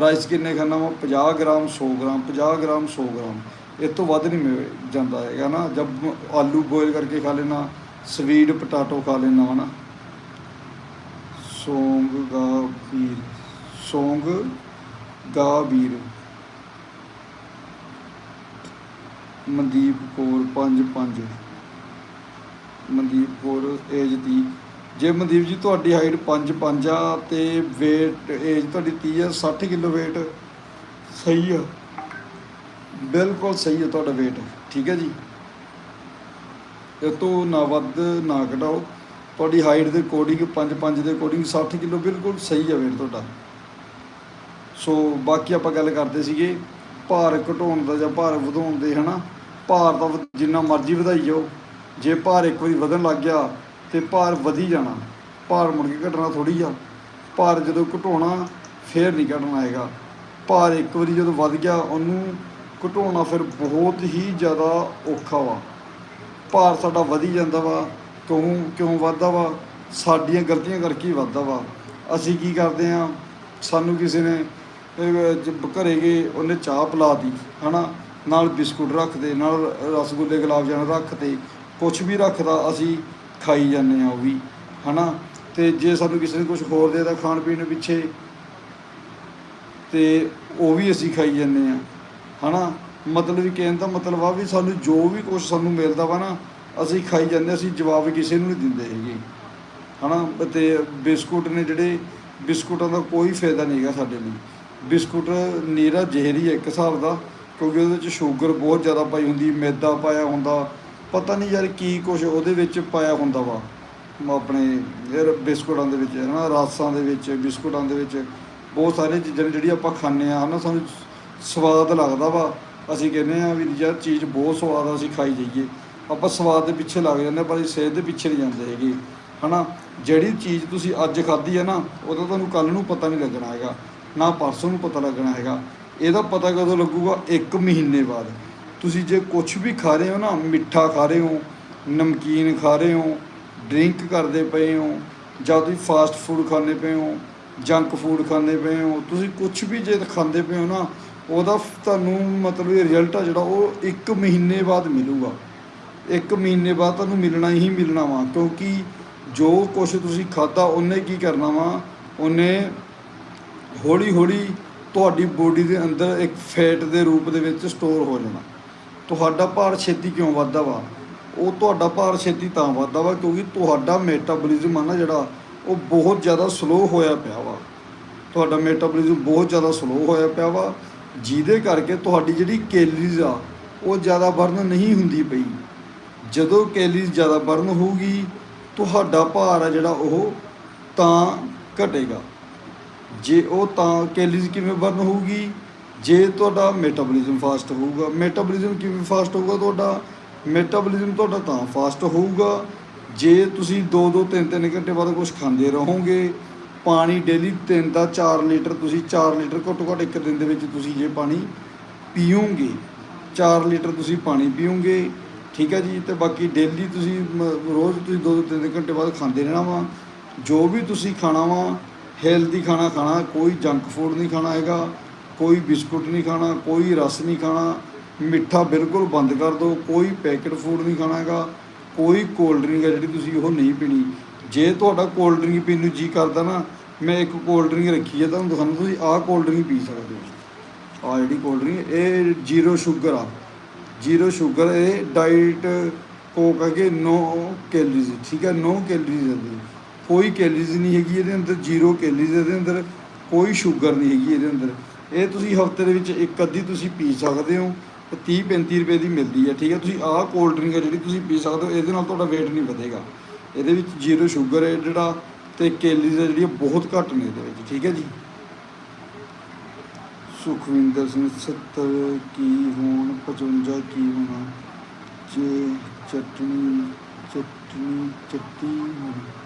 ਰਾਈਸ ਕਿੰਨੇ ਖਾਣਾ ਵਾਂ 50 ਗ੍ਰਾਮ 100 ਗ੍ਰਾਮ 50 ਗ੍ਰਾਮ 100 ਗ੍ਰਾਮ, ਇਹ ਤੋਂ ਵੱਧ ਨਹੀਂ ਮੈਂ ਜਾਂਦਾ ਹੈਗਾ ਨਾ ਜਦ ਆਲੂ ਬੋਇਲ ਕਰਕੇ ਖਾ ਲੈਣਾ ਸਵੀਟ ਪਟਾਟੋ ਖਾ ਲੈਣਾ ਵਾ ਨਾ। ਸੌਂਗ ਗਾ ਵੀਰ ਸੌਂਗ ਗਾ ਵੀਰ ਮਨਦੀਪ ਕੌਰ ਪੰਜ ਪੰਜ। ਮਨਦੀਪ ਕੌਰ ਏਜ ਦੀ ਜੇ ਮਨਦੀਪ ਜੀ, ਤੁਹਾਡੀ ਹਾਈਟ 5 5 ਆ ਤੇ weight ਏਜ ਤੁਹਾਡੀ 30 ਆ 60 ਕਿਲੋ weight ਸਹੀ ਆ। ਬਿਲਕੁਲ ਸਹੀ ਆ ਤੁਹਾਡਾ weight ਠੀਕ ਹੈ ਜੀ? ਇਹ ਤੋਂ ਨਾ ਵੱਧ ਨਾ ਘਟਾਓ। ਤੁਹਾਡੀ ਹਾਈਟ ਦੇ ਅਕੋਰਡਿੰਗ 5 5 ਦੇ ਅਕੋਰਡਿੰਗ 60 ਕਿਲੋ ਬਿਲਕੁਲ ਸਹੀ ਆ weight ਤੁਹਾਡਾ। ਸੋ ਬਾਕੀ ਆਪਾਂ ਗੱਲ ਕਰਦੇ ਸੀਗੇ, ਭਾਰ ਘਟਾਉਣ ਦਾ ਜਾਂ ਭਾਰ ਵਧਾਉਣ ਦੇ, ਹਨਾ? ਭਾਰ ਦਾ ਵਧ- ਜਿੰਨਾ ਮਰਜ਼ੀ ਵਧਾਈ ਜਾਓ। ਜੇ ਭਾਰ ਇੱਕ ਵਾਰੀ ਵਧਣ ਲੱਗ ਗਿਆ ਤੇ ਭਾਰ ਵਧੀ ਜਾਣਾ। ਭਾਰ ਮੁੜ ਕੇ ਘਟਣਾ ਥੋੜੀ ਆ। ਭਾਰ ਜਦੋਂ ਘਟਾਉਣਾ, ਫੇਰ ਨਹੀਂ ਘਟਣਾ ਹੈਗਾ। ਭਾਰ ਇੱਕ ਵਾਰੀ ਜਦੋਂ ਵੱਧ ਗਿਆ, ਉਹਨੂੰ ਘਟਾਉਣਾ ਫਿਰ ਬਹੁਤ ਹੀ ਜ਼ਿਆਦਾ ਔਖਾ ਵਾ। ਭਾਰ ਸਾਡਾ ਵਧੀ ਜਾਂਦਾ ਵਾ, ਕਿਉਂ ਕਿਉਂ ਵੱਧਦਾ ਵਾ? ਸਾਡੀਆਂ ਗਲਤੀਆਂ ਕਰਕੇ ਹੀ ਵੱਧਦਾ ਵਾ। ਅਸੀਂ ਕੀ ਕਰਦੇ ਆ? ਸਾਨੂੰ ਕਿਸੇ ਨੇ ਘਰੇ ਗਏ, ਉਹਨੇ ਚਾਹ ਪਿਲਾਤੀ ਹਨਾ? ਨਾਲ ਬਿਸਕੁਟ ਰੱਖਦੇ, ਨਾਲ ਰਸਗੁੱਲੇ, ਗੁਲਾਬ ਜਾਮਨ ਰੱਖਦੇ ਕੁਝ ਵੀ ਰੱਖਦਾ, ਅਸੀਂ ਖਾਈ ਜਾਂਦੇ ਆ ਉਹ ਵੀ, ਹਨਾ? ਤੇ ਜੇ ਸਾਨੂੰ ਕਿਸੇ ਨੇ ਕੁਝ ਹੋਰ ਦੇਦਾ ਖਾਣ ਪੀਣ ਪਿੱਛੇ, ਤੇ ਉਹ ਵੀ ਅਸੀਂ ਖਾਈ ਜਾਂਦੇ ਆ ਹਨਾ? ਮਤਲਬ ਵੀ ਕਹਿਣ ਦਾ ਮਤਲਬ ਆ ਵੀ ਸਾਨੂੰ ਜੋ ਵੀ ਕੁਝ ਸਾਨੂੰ ਮਿਲਦਾ ਵਾ ਨਾ, ਅਸੀਂ ਖਾਈ ਜਾਂਦੇ ਅਸੀਂ ਜਵਾਬ ਕਿਸੇ ਨੂੰ ਨਹੀਂ ਦਿੰਦੇ ਹੈਗੇ, ਹਨਾ? ਤੇ ਬਿਸਕੁਟ ਨੇ ਜਿਹੜੇ, ਬਿਸਕੁਟਾਂ ਦਾ ਕੋਈ ਫਾਇਦਾ ਨਹੀਂ ਹੈਗਾ ਸਾਡੇ ਲਈ, ਬਿਸਕੁਟ ਨੀਰਾ ਜ਼ਹਿਰੀ ਹੈ ਇੱਕ ਹਿਸਾਬ ਦਾ ਕਿਉਂਕਿ ਉਹਦੇ ਵਿੱਚ ਸ਼ੂਗਰ ਬਹੁਤ ਜ਼ਿਆਦਾ ਪਾਈ ਹੁੰਦੀ ਮੈਦਾ ਪਾਇਆ ਹੁੰਦਾ ਪਤਾ ਨਹੀਂ ਯਾਰ ਕੀ ਕੁਝ ਉਹਦੇ ਵਿੱਚ ਪਾਇਆ ਹੁੰਦਾ ਵਾ ਆਪਣੇ ਯਾਰ ਬਿਸਕੁਟਾਂ ਦੇ ਵਿੱਚ ਹਨਾ ਰਾਸਾਂ ਦੇ ਵਿੱਚ ਬਿਸਕੁਟਾਂ ਦੇ ਵਿੱਚ ਬਹੁਤ ਸਾਰੀਆਂ ਚੀਜ਼ਾਂ ਨੇ ਜਿਹੜੀ ਆਪਾਂ ਖਾਂਦੇ ਆ ਹਨਾ ਸਾਨੂੰ ਸਵਾਦ ਲੱਗਦਾ ਵਾ ਅਸੀਂ ਕਹਿੰਦੇ ਆ ਵੀ ਯਾਰ ਚੀਜ਼ ਬਹੁਤ ਸਵਾਦ ਆ ਅਸੀਂ ਖਾਈ ਜਾਈਏ ਆਪਾਂ ਸਵਾਦ ਦੇ ਪਿੱਛੇ ਲੱਗ ਜਾਂਦੇ ਹਾਂ, ਪਰ ਅਸੀਂ ਸਿਹਤ ਦੇ ਪਿੱਛੇ ਨਹੀਂ ਜਾਂਦੇ ਹੈਗੇ ਹਨਾ ਜਿਹੜੀ ਚੀਜ਼ ਤੁਸੀਂ ਅੱਜ ਖਾਧੀ ਹੈ ਨਾ ਉਹਦਾ ਤੁਹਾਨੂੰ ਕੱਲ ਨੂੰ ਪਤਾ ਨਹੀਂ ਲੱਗਣਾ ਹੈਗਾ ਨਾ ਪਰਸੋਂ ਨੂੰ ਪਤਾ ਲੱਗਣਾ ਹੈਗਾ ਇਹਦਾ ਪਤਾ ਕਦੋਂ ਲੱਗੂਗਾ? 1 ਮਹੀਨੇ ਬਾਅਦ। ਤੁਸੀਂ ਜੇ ਕੁਝ ਵੀ ਖਾ ਰਹੇ ਹੋ ਨਾ, ਮਿੱਠਾ ਖਾ ਰਹੇ ਹੋ, ਨਮਕੀਨ ਖਾ ਰਹੇ ਹੋ, ਡਰਿੰਕ ਕਰਦੇ ਪਏ ਹੋ, ਜਾਂ ਤੁਸੀਂ ਫਾਸਟ ਫੂਡ ਖਾਂਦੇ ਪਏ ਹੋ, ਜੰਕ ਫੂਡ ਖਾਂਦੇ ਪਏ ਹੋ, ਤੁਸੀਂ ਕੁਝ ਵੀ ਜੇ ਖਾਂਦੇ ਪਏ ਹੋ ਨਾ, ਉਹਦਾ ਤੁਹਾਨੂੰ ਮਤਲਬ ਇਹ ਰਿਜ਼ਲਟ ਆ ਜਿਹੜਾ ਉਹ 1 ਮਹੀਨੇ ਬਾਅਦ ਮਿਲੂਗਾ। ਇੱਕ ਮਹੀਨੇ ਬਾਅਦ ਤੁਹਾਨੂੰ ਮਿਲਣਾ ਹੀ ਮਿਲਣਾ ਵਾ, ਕਿਉਂਕਿ ਜੋ ਕੁਝ ਤੁਸੀਂ ਖਾਦਾ ਉਹਨੇ ਕੀ ਕਰਨਾ ਵਾ? ਉਹਨੇ ਹੌਲੀ ਹੌਲੀ ਤੁਹਾਡੀ ਬੋਡੀ ਦੇ ਅੰਦਰ ਇੱਕ ਫੈਟ ਦੇ ਰੂਪ ਦੇ ਵਿੱਚ ਸਟੋਰ ਹੋ ਜਾਣਾ। ਤੁਹਾਡਾ ਭਾਰ ਛੇਤੀ ਕਿਉਂ ਵੱਧਦਾ ਵਾ? ਉਹ ਤੁਹਾਡਾ ਭਾਰ ਛੇਤੀ ਤਾਂ ਵੱਧਦਾ ਵਾ ਕਿਉਂਕਿ ਤੁਹਾਡਾ ਮੈਟਾਬੋਲਿਜ਼ਮ ਆ ਨਾ ਜਿਹੜਾ, ਉਹ ਬਹੁਤ ਜ਼ਿਆਦਾ ਸਲੋ ਹੋਇਆ ਪਿਆ ਵਾ। ਤੁਹਾਡਾ ਮੈਟਾਬੋਲਿਜ਼ਮ ਬਹੁਤ ਜ਼ਿਆਦਾ ਸਲੋ ਹੋਇਆ ਪਿਆ ਵਾ, ਜਿਹਦੇ ਕਰਕੇ ਤੁਹਾਡੀ ਜਿਹੜੀ ਕੈਲਰੀਜ਼ ਆ, ਉਹ ਜ਼ਿਆਦਾ ਬਰਨ ਨਹੀਂ ਹੁੰਦੀ ਪਈ। ਜਦੋਂ ਕੈਲਰੀਜ਼ ਜ਼ਿਆਦਾ ਬਰਨ ਹੋਊਗੀ, ਤੁਹਾਡਾ ਭਾਰ ਆ ਜਿਹੜਾ ਉਹ ਤਾਂ ਘਟੇਗਾ। ਜੇ ਉਹ ਤਾਂ ਕੈਲਰੀਜ਼ ਕਿਵੇਂ ਬਰਨ ਹੋਊਗੀ? ਜੇ ਤੁਹਾਡਾ ਮੈਟਾਬੋਲਿਜ਼ਮ ਫਾਸਟ ਹੋਊਗਾ ਮੈਟਾਬੋਲਿਜ਼ਮ ਕਿਵੇਂ ਫਾਸਟ ਹੋਊਗਾ ਤੁਹਾਡਾ? ਮੈਟਾਬੋਲਿਜ਼ਮ ਤੁਹਾਡਾ ਤਾਂ ਫਾਸਟ ਹੋਊਗਾ। ਜੇ ਤੁਸੀਂ 2-2 3-3 ਘੰਟੇ ਬਾਅਦ ਕੁਝ ਖਾਂਦੇ ਰਹੋਗੇ, ਪਾਣੀ ਡੇਲੀ 3 ਦਾ 4 ਲੀਟਰ, ਤੁਸੀਂ 4 ਲੀਟਰ ਘੱਟੋ ਘੱਟ ਇੱਕ ਦਿਨ ਦੇ ਵਿੱਚ ਤੁਸੀਂ ਜੇ ਪਾਣੀ ਪੀਓਗੇ 4 ਲੀਟਰ ਤੁਸੀਂ ਪਾਣੀ ਪੀਓਗੇ, ਠੀਕ ਹੈ ਜੀ? ਤੇ ਬਾਕੀ ਡੇਲੀ ਤੁਸੀਂ ਰੋਜ਼ ਤੁਸੀਂ 2-2 3 ਘੰਟੇ ਬਾਅਦ ਖਾਂਦੇ ਰਹਿਣਾ ਵਾ। ਜੋ ਵੀ ਤੁਸੀਂ ਖਾਣਾ ਵਾ ਹੈਲਦੀ ਖਾਣਾ ਖਾਣਾ, ਕੋਈ ਜੰਕ ਫੂਡ ਨਹੀਂ ਖਾਣਾ ਹੈਗਾ, ਕੋਈ ਬਿਸਕੁਟ ਨਹੀਂ ਖਾਣਾ, ਕੋਈ ਰਸ ਨਹੀਂ ਖਾਣਾ, ਮਿੱਠਾ ਬਿਲਕੁਲ ਬੰਦ ਕਰ ਦਿਓ, ਕੋਈ ਪੈਕਟ ਫੂਡ ਨਹੀਂ ਖਾਣਾ ਹੈਗਾ, ਕੋਈ ਕੋਲਡ ਡਰਿੰਕ ਹੈ ਜਿਹੜੀ ਤੁਸੀਂ ਉਹ ਨਹੀਂ ਪੀਣੀ। ਜੇ ਤੁਹਾਡਾ ਕੋਲਡ ਡਰਿੰਕ ਪੀਣ ਨੂੰ ਜੀ ਕਰਦਾ ਨਾ, ਮੈਂ ਇੱਕ ਕੋਲਡ ਡਰਿੰਕ ਰੱਖੀ ਹੈ, ਤੁਹਾਨੂੰ ਦਿਖਾਉਣਾ ਤੁਸੀਂ ਆਹ ਕੋਲਡ ਡਰਿੰਕ ਪੀ ਸਕਦੇ ਹੋ। ਆ ਜਿਹੜੀ ਕੋਲਡ ਡਰਿੰਕ ਇਹ ਜ਼ੀਰੋ ਸ਼ੂਗਰ ਆ। ਜ਼ੀਰੋ ਸ਼ੂਗਰ ਇਹ ਡਾਈਟ ਕੋਕ ਹੈਗੇ, ਨੋ ਕੈਲਰੀਜ਼ ਠੀਕ ਹੈ, ਨੋ ਕੈਲਰੀਜ਼ ਇਹਦੇ ਕੋਈ ਕੈਲਰੀਜ਼ ਨਹੀਂ ਹੈਗੀ ਇਹਦੇ ਅੰਦਰ ਜ਼ੀਰੋ ਕੈਲਰੀਜ਼ ਇਹਦੇ ਅੰਦਰ, ਕੋਈ ਸ਼ੂਗਰ ਨਹੀਂ ਹੈਗੀ ਇਹਦੇ ਅੰਦਰ। ਇਹ ਤੁਸੀਂ ਹਫ਼ਤੇ ਦੇ ਵਿੱਚ ਇੱਕ ਅੱਧੀ ਤੁਸੀਂ ਪੀ ਸਕਦੇ ਹੋ 30 35 ਰੁਪਏ ਦੀ ਮਿਲਦੀ ਹੈ, ਠੀਕ ਹੈ? ਤੁਸੀਂ ਆਹ ਕੋਲਡ ਡਰਿੰਕ ਹੈ ਜਿਹੜੀ ਤੁਸੀਂ ਪੀ ਸਕਦੇ ਹੋ, ਇਹਦੇ ਨਾਲ ਤੁਹਾਡਾ weight ਨਹੀਂ ਵਧੇਗਾ। ਇਹਦੇ ਵਿੱਚ ਜ਼ੀਰੋ ਸ਼ੂਗਰ ਹੈ ਜਿਹੜਾ, ਤੇ ਕੈਲਰੀਜ਼ ਜਿਹੜੀਆਂ ਬਹੁਤ ਘੱਟ ਨੇ ਇਹਦੇ ਵਿੱਚ, ਠੀਕ ਹੈ ਜੀ? ਸੁਖਵਿੰਦਰ ਸਿੰਘ 70 ਕੀ ਹੋਣ 55 ਕੀ ਹੋਣਾ? ਜੇ ਚਟਨੀ ਚਟਨੀ, ਚੱਟੀ ਹੋਣੀ।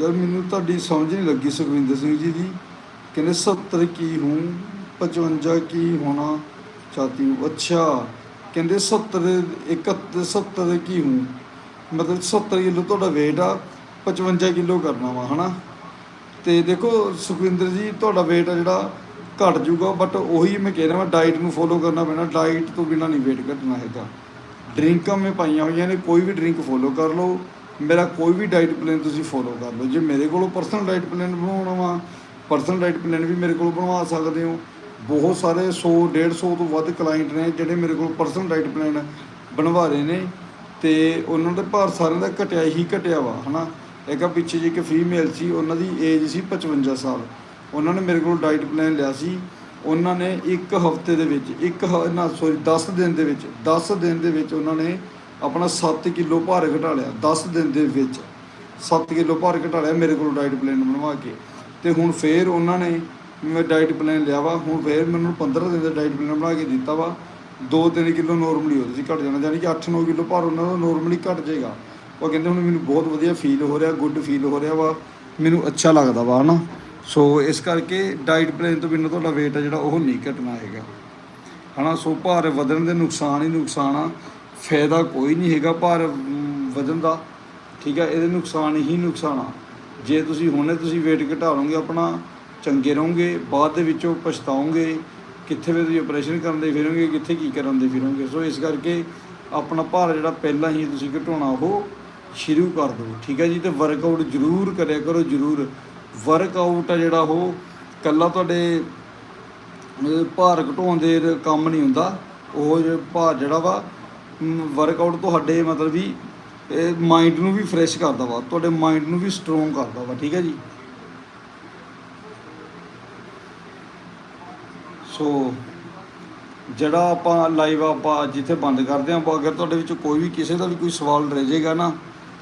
ਯਾਰ ਮੈਨੂੰ ਤੁਹਾਡੀ ਸਮਝ ਨਹੀਂ ਲੱਗੀ ਸੁਖਵਿੰਦਰ ਸਿੰਘ ਜੀ ਦੀ। ਕਹਿੰਦੇ 70 ਕੀ ਹੂੰ 55 ਕੀ ਹੋਣਾ ਚਾਹਤੀ ਹੂੰ ਅੱਛਾ, ਕਹਿੰਦੇ 70 71 70 ਕੀ ਹੂੰ? ਮਤਲਬ 70 ਕਿਲੋ ਤੁਹਾਡਾ weight ਆ 55 ਕਿਲੋ ਕਰਨਾ ਵਾ, ਹਨਾ? ਤੇ ਦੇਖੋ ਸੁਖਵਿੰਦਰ ਜੀ, ਤੁਹਾਡਾ weight ਆ ਜਿਹੜਾ, ਘਟ ਜਾਊਗਾ ਬਟ ਉਹੀ ਮੈਂ ਕਹਿ ਰਿਹਾ ਮੈਂ ਡਾਈਟ ਨੂੰ ਫੋਲੋ ਕਰਨਾ ਪੈਣਾ। ਡਾਈਟ ਤੋਂ ਬਿਨਾ ਨਹੀਂ weight ਘਟਣਾ ਹੈਗਾ। ਡਰਿੰਕਾਂ ਮੈਂ ਪਾਈਆਂ ਹੋਈਆਂ ਨੇ, ਕੋਈ ਵੀ ਡਰਿੰਕ ਫੋਲੋ ਕਰ ਲਓ। ਮੇਰਾ ਕੋਈ ਵੀ ਡਾਈਟ ਪਲਾਨ ਤੁਸੀਂ ਫੋਲੋ ਕਰ ਲਓ। ਜੇ ਮੇਰੇ ਕੋਲੋਂ ਪਰਸਨਲ ਡਾਈਟ ਪਲਾਨ ਬਣਾਉਣਾ ਵਾ ਪਰਸਨਲ ਡਾਈਟ ਪਲਾਨ ਵੀ ਮੇਰੇ ਕੋਲ ਬਣਵਾ ਸਕਦੇ ਹੋ। ਬਹੁਤ ਸਾਰੇ 100 150 ਤੋਂ ਵੱਧ ਕਲਾਇੰਟ ਨੇ ਜਿਹੜੇ ਮੇਰੇ ਕੋਲ ਪਰਸਨਲ ਡਾਈਟ ਪਲਾਨ ਬਣਵਾ ਰਹੇ ਨੇ ਤੇ ਉਹਨਾਂ ਦਾ ਭਾਰ ਸਾਰਿਆਂ ਦਾ ਘਟਿਆ ਹੀ ਘਟਿਆ ਵਾ, ਹਨਾ? ਇੱਕ ਆ ਪਿੱਛੇ ਜੇ ਇੱਕ ਫੀਮੇਲ ਸੀ, ਉਹਨਾਂ ਦੀ ਏਜ ਸੀ 55 ਸਾਲ। ਉਹਨਾਂ ਨੇ ਮੇਰੇ ਕੋਲ ਡਾਈਟ ਪਲਾਨ ਲਿਆ ਸੀ। ਉਹਨਾਂ ਨੇ ਇੱਕ ਹਫ਼ਤੇ ਦੇ ਵਿੱਚ, ਇੱਕ ਹ- ਨਾ ਸੋਰੀ 10 ਦਿਨ ਦੇ ਵਿੱਚ 10 ਦਿਨ ਦੇ ਵਿੱਚ ਉਹਨਾਂ ਨੇ ਆਪਣਾ 7 ਕਿਲੋ ਭਾਰ ਘਟਾ ਲਿਆ 10 ਦਿਨ ਦੇ ਵਿੱਚ 7 ਕਿਲੋ ਭਾਰ ਘਟਾ ਲਿਆ ਮੇਰੇ ਕੋਲ ਡਾਈਟ ਪਲਾਨ ਬਣਵਾ ਕੇ। ਤੇ ਹੁਣ ਫੇਰ ਉਹਨਾਂ ਨੇ ਮੈਂ ਡਾਈਟ ਪਲਾਨ ਲਿਆ ਵਾ, ਹੁਣ ਫੇਰ ਮੈਨੂੰ 15 ਦਿਨ ਦਾ ਡਾਈਟ ਪਲਾਨ ਬਣਾ ਕੇ ਦਿੱਤਾ ਵਾ। 2-3 ਕਿਲੋ ਨਾਰਮਲੀ ਉਹਦੇ 'ਚ ਘਟ ਜਾਣਾ, ਯਾਨੀ ਕਿ 8-9 ਕਿਲੋ ਭਾਰ ਉਹਨਾਂ ਦਾ ਨਾਰਮਲੀ ਘਟ ਜਾਏਗਾ। ਉਹ ਕਹਿੰਦੇ ਹੁਣ ਮੈਨੂੰ ਬਹੁਤ ਵਧੀਆ ਫੀਲ ਹੋ ਰਿਹਾ ਗੁੱਡ ਫੀਲ ਹੋ ਰਿਹਾ ਵਾ, ਮੈਨੂੰ ਅੱਛਾ ਲੱਗਦਾ ਵਾ, ਹਨਾ? ਸੋ ਇਸ ਕਰਕੇ ਡਾਈਟ ਪਲਾਨ ਤੋਂ ਬਿਨਾਂ ਤੁਹਾਡਾ weight ਆ ਜਿਹੜਾ, ਉਹ ਨਹੀਂ ਘਟਣਾ ਹੈਗਾ। ਹਨਾ? ਸੋ ਭਾਰ ਵਧਣ ਦੇ ਨੁਕਸਾਨ ਹੀ ਨੁਕਸਾਨ ਆ। ਫਾਇਦਾ ਕੋਈ ਨਹੀਂ ਹੈਗਾ ਭਾਰ ਵਧਣ ਦਾ। ਠੀਕ ਹੈ, ਇਹਦੇ ਨੁਕਸਾਨ ਹੀ ਨੁਕਸਾਨ ਆ। ਜੇ ਤੁਸੀਂ ਹੁਣੇ ਤੁਸੀਂ weight ਘਟਾ ਲਓਗੇ, ਆਪਣਾ ਚੰਗੇ ਰਹੋਗੇ, ਬਾਅਦ ਦੇ ਵਿੱਚੋਂ ਪਛਤਾਓਗੇ, ਕਿੱਥੇ ਵੀ ਤੁਸੀਂ ਆਪਰੇਸ਼ਨ ਕਰਨ ਦੇ ਫਿਰੋਗੇ, ਕਿੱਥੇ ਕੀ ਕਰਨ ਦੇ ਫਿਰੋਗੇ। ਸੋ ਇਸ ਕਰਕੇ ਆਪਣਾ ਭਾਰ ਜਿਹੜਾ ਪਹਿਲਾਂ ਹੀ ਤੁਸੀਂ ਘਟਾਉਣਾ, ਉਹ ਸ਼ੁਰੂ ਕਰ ਦਿਓ। ਠੀਕ ਹੈ ਜੀ, ਤੇ ਵਰਕਆਊਟ ਜ਼ਰੂਰ ਕਰਿਆ ਕਰੋ, ਜ਼ਰੂਰ। ਵਰਕਆਊਟ ਆ ਜਿਹੜਾ ਉਹ, ਕੱਲਾ ਤੁਹਾਡੇ ਭਾਰ ਘਟਾਉਣ ਦੇ ਕੰਮ ਨਹੀਂ ਹੁੰਦਾ। ਉਹ ਜੇ ਭਾਰ ਜਿਹੜਾ ਵਾ ਵਰਕਆਊਟ ਤੁਹਾਡੇ ਮਤਲਬ ਵੀ, ਇਹ ਮਾਈਂਡ ਨੂੰ ਵੀ ਫਰੈਸ਼ ਕਰਦਾ ਵਾ, ਤੁਹਾਡੇ ਮਾਈਂਡ ਨੂੰ ਵੀ ਸਟਰੋਂਗ ਕਰਦਾ ਵਾ, ਠੀਕ ਹੈ ਜੀ? ਸੋ ਜਿਹੜਾ ਆਪਾਂ ਲਾਈਵ ਆਪਾਂ ਜਿੱਥੇ ਬੰਦ ਕਰਦੇ ਹਾਂ ਅਗਰ ਤੁਹਾਡੇ ਵਿੱਚ ਕੋਈ ਵੀ ਕਿਸੇ ਦਾ ਵੀ ਕੋਈ ਸਵਾਲ ਰਹਿ ਜਾਏਗਾ ਨਾ,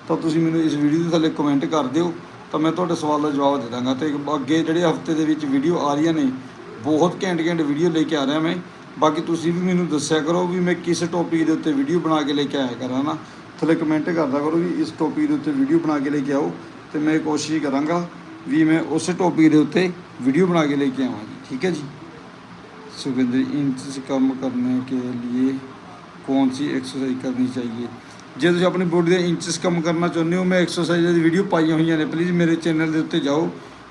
ਤਾਂ ਤੁਸੀਂ ਮੈਨੂੰ ਇਸ ਵੀਡੀਓ ਦੇ ਥੱਲੇ ਕਮੈਂਟ ਕਰ ਦਿਓ, ਤਾਂ ਮੈਂ ਤੁਹਾਡੇ ਸਵਾਲ ਦਾ ਜਵਾਬ ਦੇ ਦਾਂਗਾ। ਤੇ ਅੱਗੇ ਜਿਹੜੇ ਹਫ਼ਤੇ ਦੇ ਵਿੱਚ ਵੀਡੀਓ ਆ ਰਹੀਆਂ ਨੇ, ਬਹੁਤ ਘੈਂਟ ਘੈਂਟ ਵੀਡੀਓ ਲੈ ਕੇ ਆ ਰਿਹਾ ਮੈਂ। ਬਾਕੀ ਤੁਸੀਂ ਵੀ ਮੈਨੂੰ ਦੱਸਿਆ ਕਰੋ ਵੀ ਮੈਂ ਕਿਸ ਟੌਪਿਕ ਦੇ ਉੱਤੇ ਵੀਡੀਓ ਬਣਾ ਕੇ ਲੈ ਕੇ ਆਇਆ ਕਰਾਂ ਨਾ ਥੱਲੇ ਕਮੈਂਟ ਕਰਦਾ ਕਰੋ ਵੀ ਇਸ ਟੌਪਿਕ ਦੇ ਉੱਤੇ ਵੀਡੀਓ ਬਣਾ ਕੇ ਲੈ ਕੇ ਆਓ ਤੇ ਮੈਂ ਕੋਸ਼ਿਸ਼ ਕਰਾਂਗਾ ਵੀ ਮੈਂ ਉਸੇ ਟੌਪਿਕ ਦੇ ਉੱਤੇ ਵੀਡੀਓ ਬਣਾ ਕੇ ਲੈ ਕੇ ਆਵਾਂ ਜੀ ਠੀਕ ਹੈ ਜੀ सुगंध इंच से कम करने के लिए कौन सी एक्सरसाइज ਕਰਨੀ ਚਾਹੀਏ ਜੇ ਤੁਸੀਂ ਆਪਣੀ ਬੋਡੀ ਦੇ ਇੰਚਸ ਕਮ ਕਰਨਾ ਚਾਹੁੰਦੇ ਹੋ ਮੈਂ ਐਕਸਰਸਾਈਜ਼ ਦੀ ਵੀਡੀਓ ਪਾਈਆਂ ਹੋਈਆਂ ਨੇ ਪਲੀਜ਼ ਮੇਰੇ ਚੈਨਲ ਦੇ ਉੱਤੇ ਜਾਓ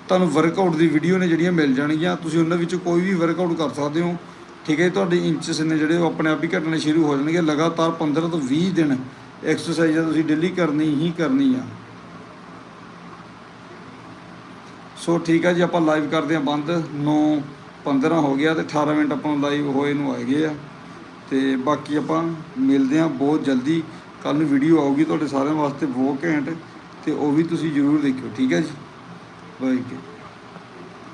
ਤੁਹਾਨੂੰ ਵਰਕਆਊਟ ਦੀ ਵੀਡੀਓ ਨੇ ਜਿਹੜੀਆਂ ਮਿਲ ਜਾਣਗੀਆਂ ਤੁਸੀਂ ਉਹਨਾਂ ਵਿੱਚੋਂ ਕੋਈ ਵੀ ਵਰਕਆਊਟ ਕਰ ਸਕਦੇ ਹੋ ਠੀਕ ਹੈ ਤੁਹਾਡੇ ਇੰਚਸ ਨੇ ਜਿਹੜੇ ਉਹ ਆਪਣੇ ਆਪ ਹੀ ਘਟਣੇ ਸ਼ੁਰੂ ਹੋ ਜਾਣਗੇ, ਲਗਾਤਾਰ 15 ਤੋਂ 20 ਦਿਨ ਐਕਸਰਸਾਈਜ਼ ਤੁਸੀਂ ਡੇਲੀ ਕਰਨੀ ਹੀ ਕਰਨੀ ਆ। ਸੋ ਠੀਕ ਹੈ ਜੀ, ਆਪਾਂ ਲਾਈਵ ਕਰਦੇ ਹਾਂ ਬੰਦ 9 15 ਹੋ ਗਿਆ ਤੇ 18 ਮਿੰਟ ਆਪਾਂ ਨੂੰ ਲਾਈਵ ਹੋਏ ਨੂੰ ਆ ਗਏ ਆ। ਤੇ ਬਾਕੀ ਆਪਾਂ ਮਿਲਦੇ ਹਾਂ ਬਹੁਤ ਜਲਦੀ ਕੱਲ ਨੂੰ ਵੀਡੀਓ ਆਊਗੀ ਤੁਹਾਡੇ ਸਾਰਿਆਂ ਵਾਸਤੇ ਬਹੁਤ ਘੈਂਟ, ਤੇ ਉਹ ਵੀ ਤੁਸੀਂ ਜ਼ਰੂਰ ਦੇਖਿਓ, ਠੀਕ ਹੈ ਜੀ? ਬਾਈ